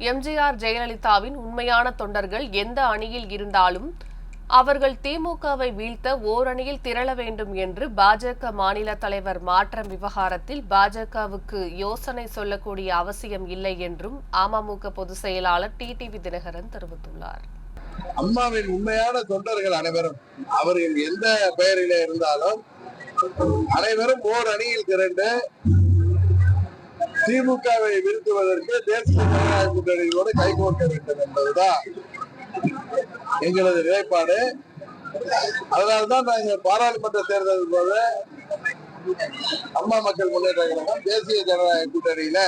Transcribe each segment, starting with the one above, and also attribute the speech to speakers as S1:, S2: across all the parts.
S1: எம்ஜிஆர் ஜெயலலிதாவின் உண்மையான தொண்டர்கள் எந்த அணியில் இருந்தாலும் அவர்கள் திமுகவை வீழ்த்த ஓரணியில் திரள வேண்டும் என்று பாஜக மாநில தலைவர் மாற்றம் விவகாரத்தில் பாஜகவுக்கு யோசனை சொல்லக்கூடிய அவசியம் இல்லை என்றும் அமமுக பொதுச் செயலாளர் டிடிவி தினகரன் தெரிவித்துள்ளார்.
S2: அம்மாவின் உண்மையான தொண்டர்கள் அனைவரும் அவர்கள் எந்த பெயரிலே இருந்தாலும் அனைவரும் ஓர் அணியில் திரண்டு திமுகவை வீழ்த்துவதற்கு தேசிய ஜனநாயக கூட்டணியோடு கைகோர்க்க வேண்டும் என்பதுதான் எங்களது நிலைப்பாடு. அதனால்தான் நாங்கள் பாராளுமன்ற தேர்தல் போது அம்மா மக்கள் முன்னேற்ற கழகம் தேசிய ஜனநாயக கூட்டணியில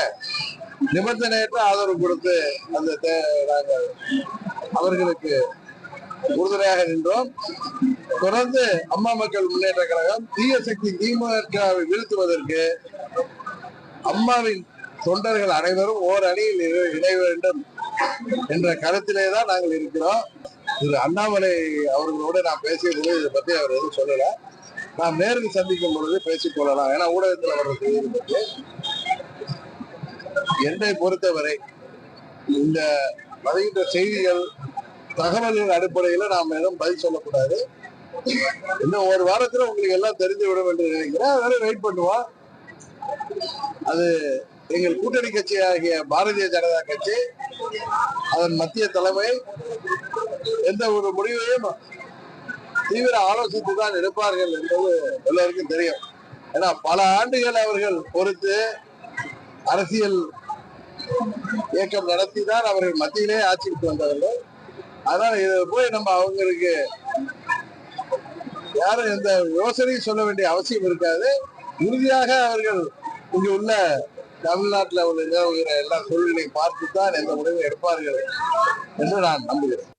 S2: நிபந்தனையற்ற ஆதரவு கொடுத்து அந்த தே- நாங்கள் அவர்களுக்கு உறுதுணையாக நின்றோம். தொடர்ந்து அம்மா மக்கள் முன்னேற்ற கழகம் தீய சக்தி திமுகவை வீழ்த்துவதற்கு அம்மாவின் தொண்டர்கள் அனைவரும் ஓர் அணியில் இணைய வேண்டும் என்ற கருத்திலே தான் நாங்கள் இருக்கிறோம். திரு அண்ணாமலை அவர்களோடு நான் பேசிய இதை பத்தி அவர் எதுவும் சொல்லல. நாம் நேரில் சந்திக்கும் பொழுது பேசிக்கொள்ளலாம் ஏன்னா ஊடகத்தில் அவர்கள் செய்தி என்னை பொறுத்தவரை இந்த வருகின்ற செய்திகள் தகவல்களின் அடிப்படையில நாம் எதுவும் பதில் சொல்லக்கூடாது. இன்னும் ஒரு வாரத்துல உங்களுக்கு எல்லாம் தெரிந்து விடும் என்று நினைக்கிறேன். அதனால வெயிட் பண்ணுவோம். அது எங்கள் கூட்டணி கட்சி ஆகிய பாரதிய ஜனதா கட்சி அதன் மத்திய தலைமை எந்த ஒரு முடிவையும் தீவிர ஆலோசித்து தான் எடுப்பார்கள் என்பது எல்லோருக்கும் தெரியும். ஏன்னா பல ஆண்டுகள் அவர்கள் பொறுத்து அரசியல் இயக்கம் நடத்தி தான் அவர்கள் மத்தியிலே ஆட்சிக்கு வந்தார்கள் அதனால இதை போய் நம்ம அவங்களுக்கு யாரும் எந்த யோசனையும் சொல்ல வேண்டிய அவசியம் இருக்காது. உறுதியாக அவர்கள் இங்க உள்ள தமிழ்நாட்டில் உள்ள நிலவுகிற எல்லா சூழ்நிலையை பார்த்து தான் எந்த முடிவை எடுப்பார்கள். என்று நான் நம்புகிறேன்